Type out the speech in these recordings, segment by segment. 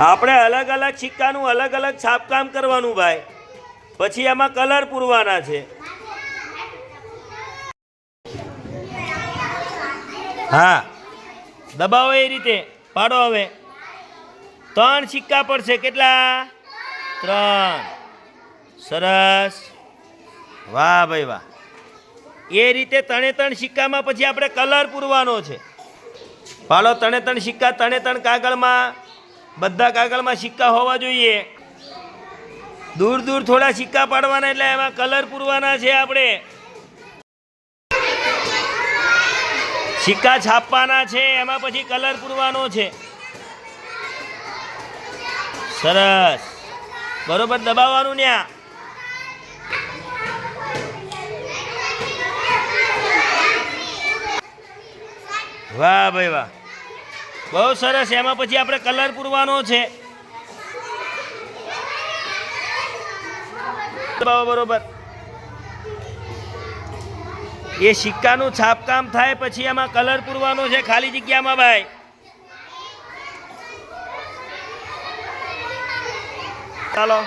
આપણે અલગ અલગ સિક્કાનું અલગ અલગ છાપકામ કરવાનું ભાઈ. પછી એમાં કલર પૂરવાના છે. હા. દબાવો એ રીતે. પાડો હવે. ત્રણ સિક્કા પડશે. કેટલા? ત્રણ. સરસ. વાહ ભાઈ વાહ. એ રીતે ત્રણે ત્રણ સિક્કામાં પછી આપણે કલર પૂરવાનો છે. પાડો ત્રણે ત્રણ સિક્કા ત્રણે ત્રણ કાગળમાં. બધા કાગળમાં સિક્કા હોવા જોઈએ. દૂર દૂર થોડા સિક્કા પાડવાના એટલે એમાં કલર પૂરવાના છે આપણે. સિક્કા છાપવાના છે, એમાં પછી કલર પૂરવાનો છે. સરસ. બરોબર દબાવવાનું ન્યા. વાહ ભાઈ વાહ. બહુ સરસ, એમાં પછી આપણે કલર પૂરવાનો છે. બરોબર એ સિક્કાનું છાપકામ થાય પછી એમાં કલર પૂરવાનો છે ખાલી જગ્યામાં, ભાઈ. ચાલો.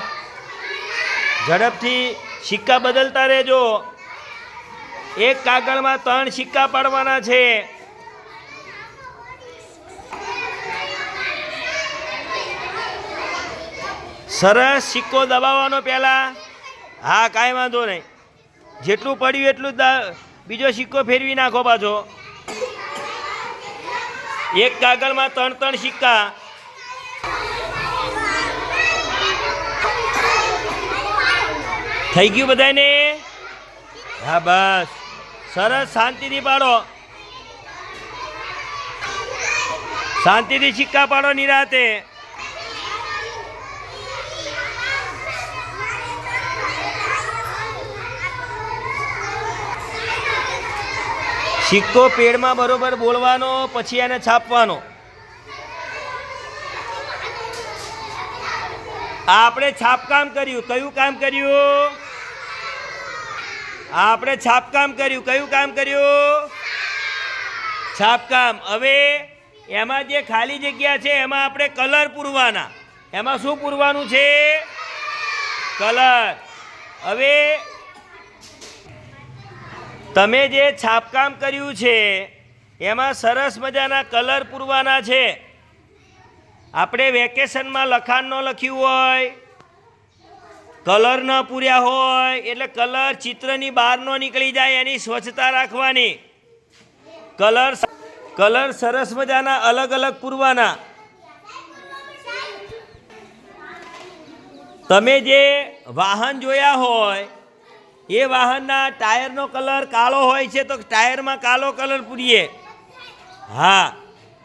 ઝડપથી સિક્કા બદલતા રહેજો. એક કાગળમાં ત્રણ સિક્કા પાડવાના છે. સરસ સિક્કો દબાવવાનો પહેલા. હા, કાંઈ વાંધો નહીં. જેટલું પડ્યું એટલું જ બીજો સિક્કો ફેરવી નાખો પાછો. એક કાગળમાં ત્રણ ત્રણ સિક્કા. થઈ ગયું બધાને હા, બસ. સરસ શાંતિથી પાડો. શાંતિથી સિક્કા પાડો નિરાતે. સિક્કો પેડમાં બરોબર બોલવાનો, પછી એને છાપવાનો. આપણે છાપકામ કર્યું. કયું કામ કર્યું? આપણે છાપકામ કર્યું. કયું કામ કર્યું? છાપકામ. હવે એમાં જે ખાલી જગ્યા છે, એમાં આપણે કલર પૂરવાના. એમાં શું પૂરવાનું છે? કલર. હવે તમે જે છાપકામ કર્યું છે, એમાં સરસ મજાના કલર પૂરવાના છે. આપણે વેકેશનમાં લખાણ ન લખ્યું હોય, કલર ન પૂર્યા હોય, એટલે કલર ચિત્રની બહાર ન નીકળી જાય એની સ્વચ્છતા રાખવાની. કલર કલર સરસ મજાના અલગ અલગ પૂરવાના. તમે જે વાહન જોયા હોય એ વાહનના ટાયરનો કલર કાળો હોય છે તો ટાયરમાં કાળો કલર પૂરીએ. હા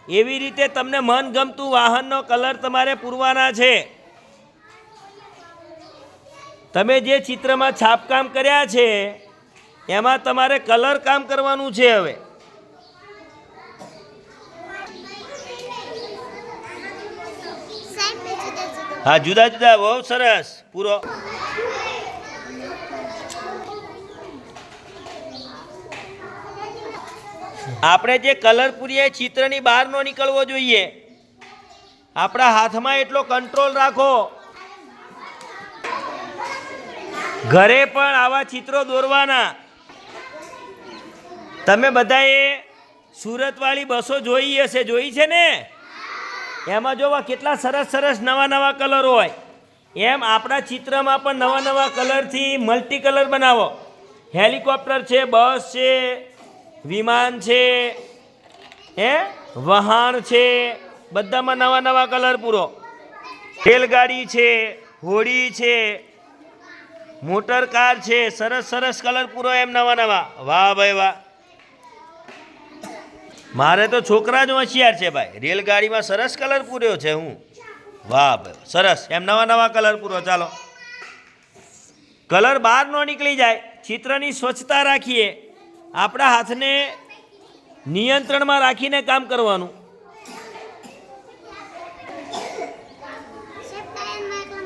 એવી રીતે તમને મનગમતું વાહનનો કલર તમારે પૂરવાના છે. તમે જે ચિત્રમાં છાપકામ કર્યા છે એમાં તમારે કલર કામ કરવાનું છે હવે. હા જુદા જુદા બહુ સરસ પૂરો. આપણે જે કલર પૂરીએ, ચિત્રની બહાર ન નીકળવો જોઈએ. આપણા હાથમાં એટલો કંટ્રોલ રાખો. ઘરે પણ આવા ચિત્રો દોરવાના. તમે બધાએ સુરતવાળી બસો જોઈ હશે, જોઈ છે ને? એમાં જોવા કેટલા સરસ સરસ નવા નવા કલર હોય. એમ આપણા ચિત્રમાં પણ નવા નવા કલરથી મલ્ટી કલર બનાવો. હેલિકોપ્ટર છે, બસ છે વિમાન છે, હે? વહાણ છે, બધામાં નવા નવા કલર પૂરો. રેલગાડી છે, હોડી છે, મોટર કાર છે, સરસ સરસ કલર પૂરો એમ નવા નવા. વાહ ભાઈ વાહ. મારે તો છોકરા જ હોશિયાર છે ભાઈ. રેલગાડીમાં સરસ કલર પૂર્યો છે હું. વાહ ભાઈ સરસ. એમ નવા નવા કલર પૂરો. ચાલો. કલર બહાર ન નીકળી જાય. ચિત્રની સ્વચ્છતા રાખીએ. આપણા હાથને નિયંત્રણમાં રાખીને કામ કરવાનું.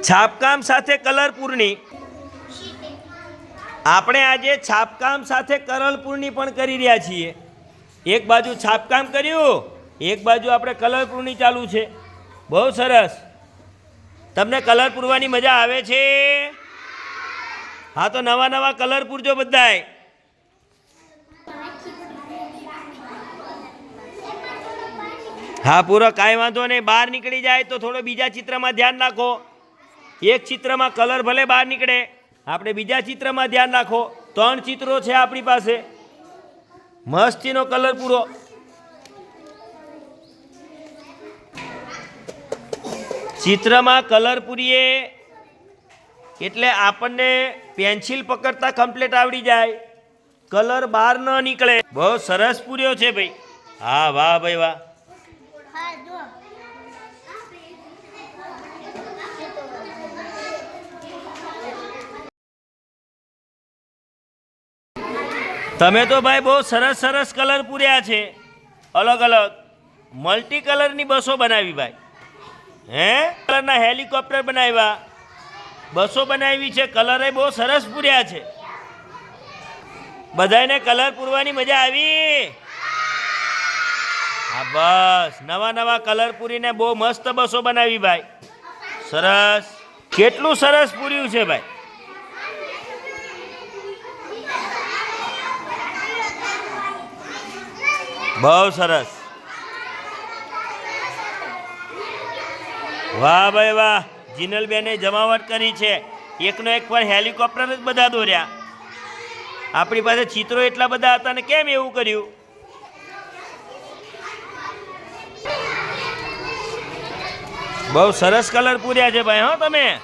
છાપકામ સાથે કલર પૂર્ણી આપણે આજે છાપકામ સાથે કલર પૂર્ણી પણ કરી રહ્યા છીએ. એક બાજુ છાપકામ કર્યું, એક બાજુ આપણે કલર પૂર્ણી ચાલુ છે. બહુ સરસ. તમને કલર પૂરવાની મજા આવે છે? હા, તો નવા નવા કલર પૂરજો બધાય. હા, પૂરો કાંઈ વાંધો નહીં. બહાર નીકળી જાય તો થોડો બીજા ચિત્રમાં ધ્યાન રાખો. એક ચિત્રમાં કલર ભલે બહાર નીકળે, આપણે બીજા ચિત્રમાં ધ્યાન રાખો. ત્રણ ચિત્રો છે આપણી પાસે. મસ્તીનો કલર પૂરો. ચિત્રમાં કલર પૂરીએ એટલે આપણને પેન્સિલ પકડતા કમ્પ્લીટ આવડી જાય. કલર બહાર ન નીકળે. બહુ સરસ પૂર્યો છે ભાઈ. હા, વાહ ભાઈ, વાહ. તમે તો ભાઈ બહુ સરસ સરસ કલર પૂર્યા છે. અલગ અલગ. મલ્ટી કલરની બસો બનાવી ભાઈ. હે? કલરના હેલિકોપ્ટર બનાવ્યા. બસો બનાવી છે કલરે બહુ સરસ પૂર્યા છે. બધાને કલર પૂરવાની મજા આવી. હા, બસ. નવા નવા કલર પૂરીને બહુ મસ્ત બસો બનાવી ભાઈ. સરસ. કેટલું સરસ પૂર્યું છે ભાઈ. બહુ સરસ. વાહ ભાઈ વાહ. જીનલબેને જમાવટ કરી છે. એકનો એક પર હેલિકોપ્ટર જ બધા દોર્યા. આપણી પાસે ચિત્રો એટલા બધા હતા ને કેમ એવું કર્યું? બહુ સરસ કલર પૂર્યા છે ભાઈ, હો તમે.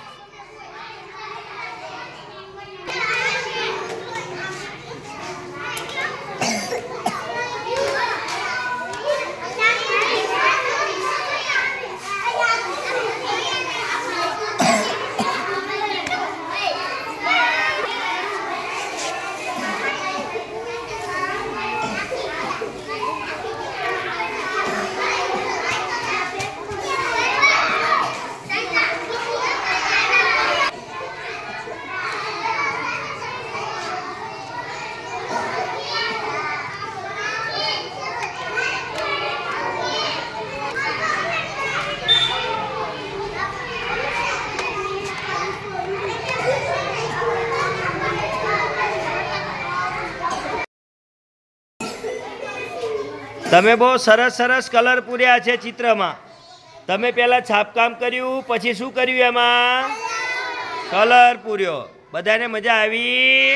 તમે બહુ સરસ સરસ કલર પૂર્યા છે ચિત્રમાં. તમે પહેલાં છાપકામ કર્યું, પછી શું કર્યું એમાં? કલર પૂર્યો. બધાને મજા આવી?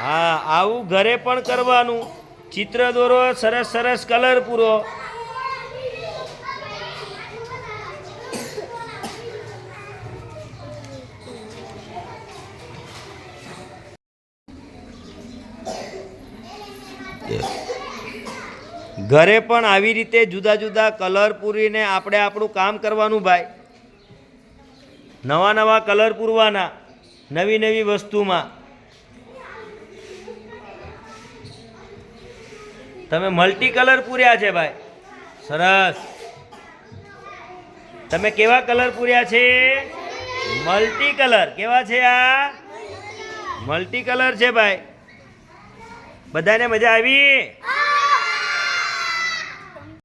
હા, આવું ઘરે પણ કરવાનું. ચિત્ર દોરો, સરસ સરસ કલર પૂરો. ઘરે પણ આવી રીતે જુદા જુદા કલર પૂરીને આપણે આપણું કામ કરવાનું ભાઈ. નવા નવા કલર પૂરવાના, નવી નવી વસ્તુમાં. તમે મલ્ટી કલર પૂર્યા છે ભાઈ. સરસ. તમે કેવા કલર પૂર્યા છે? મલ્ટી કલર કેવા છે આ? મલ્ટી કલર છે ભાઈ. બધાને મજા આવી?